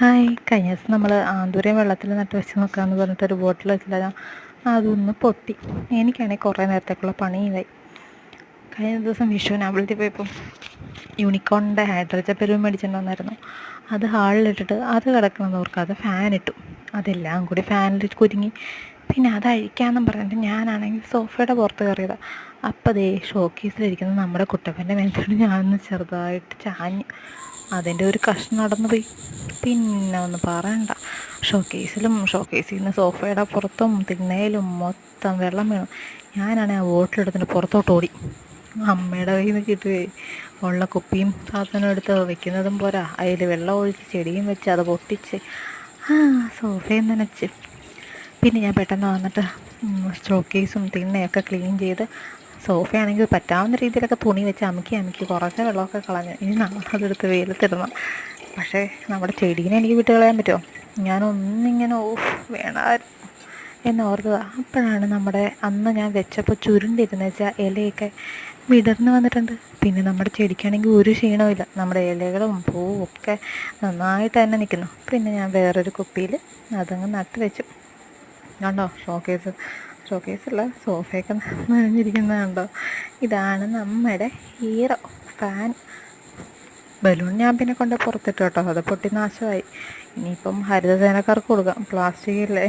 Hi. കഴിഞ്ഞ ദിവസം നമ്മൾ ആന്തൂരം വെള്ളത്തിൽ നട്ട് വെച്ച് നോക്കാമെന്ന് പറഞ്ഞിട്ട് ഒരു ബോട്ടിൽ വെച്ചില്ല അതൊന്ന് പൊട്ടി. എനിക്കാണെങ്കിൽ കുറേ നേരത്തേക്കുള്ള പണിയായി കഴിഞ്ഞ ദിവസം വിഷുവിന് അമ്പലത്തിൽ പോയപ്പം യൂണിക്കോണിന്റെ ഹൈഡ്രജൻ പെരുവ് മേടിച്ചിട്ടുണ്ടായിരുന്നു അത് ഹാളിലിട്ടിട്ട് അത് കിടക്കണമെന്ന് ഓർക്കാതെ ഫാൻ ഇട്ടു. അതെല്ലാം കൂടി ഫാനിൽ കുരുങ്ങി. പിന്നെ അത് അഴിക്കാമെന്നും പറഞ്ഞിട്ട് ഞാനാണെങ്കിൽ സോഫയുടെ പുറത്ത് കയറിയതാണ് അപ്പോൾ അതേ ഷോക്കേസിലിരിക്കുന്ന നമ്മുടെ കുട്ടപ്പന്റെ മേത്തോട് ഞാനൊന്ന് ചെറുതായിട്ട് ചാഞ്ഞ്. അതിന്റെ ഒരു കഷ്ണം നടന്നു പോയി. പിന്നെ ഒന്ന് പറയണ്ട. ഷോക്കേസിലും ഷോക്കേസിൽ നിന്ന് സോഫയുടെ പുറത്തും തിന്നയിലും മൊത്തം വെള്ളം വീണു. ഞാനാണെങ്കിൽ ആ ബോട്ടിലെടുത്തിട്ട് പുറത്തോട്ട് ഓടി. അമ്മയുടെ കയ്യിൽ നിന്ന് കിട്ടുകയെ ഉള്ള കുപ്പിയും സാധനം എടുത്ത് വെക്കുന്നതും പോരാ. അതിൽ വെള്ളം ഒഴിച്ച് ചെടിയും വെച്ച് അത് പൊട്ടിച്ച് ആ സോഫയും നനച്ച്. പിന്നെ ഞാൻ പെട്ടെന്ന് വന്നിട്ട് സ്റ്റോക്കേസും തിന്നയൊക്കെ ക്ലീൻ ചെയ്ത് സോഫയാണെങ്കിൽ പറ്റാവുന്ന രീതിയിലൊക്കെ തുണി വെച്ച് അമുക്കി അമുക്കി കുറച്ച് വെള്ളമൊക്കെ കളഞ്ഞു. ഇനി നമ്മളതെടുത്ത് വെയിലത്തിടണം. പക്ഷേ നമ്മുടെ ചെടീനെ എനിക്ക് വിട്ട് കളയാൻ പറ്റുമോ? ഞാനൊന്നിങ്ങനെ ഓഫ് വേണമായിരുന്നു. ഓർത്തത് അപ്പോഴാണ് നമ്മുടെ അന്ന് ഞാൻ വെച്ചപ്പോൾ ചുരുണ്ടിരുന്ന വെച്ചാൽ ഇലയൊക്കെ വിടർന്ന് വന്നിട്ടുണ്ട്. പിന്നെ നമ്മുടെ ചെടിക്കാണെങ്കിൽ ഒരു ക്ഷീണവും നമ്മുടെ ഇലകളും പൂവും ഒക്കെ നന്നായിട്ട് തന്നെ നിൽക്കുന്നു. പിന്നെ ഞാൻ വേറൊരു കുപ്പിയിൽ അതങ്ങ് നട്ട് വെച്ചു. കണ്ടോ? ഷോക്കേസ് ഷോക്കേസല്ല സോഫയൊക്കെ നനഞ്ഞിരിക്കുന്നത് കണ്ടോ ഇതാണ് നമ്മുടെ ഹീറോ ഫാൻ. ബലൂൺ ഞാൻ പിന്നെ കൊണ്ട് പുറത്തിട്ട് കേട്ടോ. അത് പൊട്ടി നാശമായി. ഇനിയിപ്പം ഹരിതസേനക്കാർക്ക് കൊടുക്കാം. പ്ലാസ്റ്റിക് അല്ലേ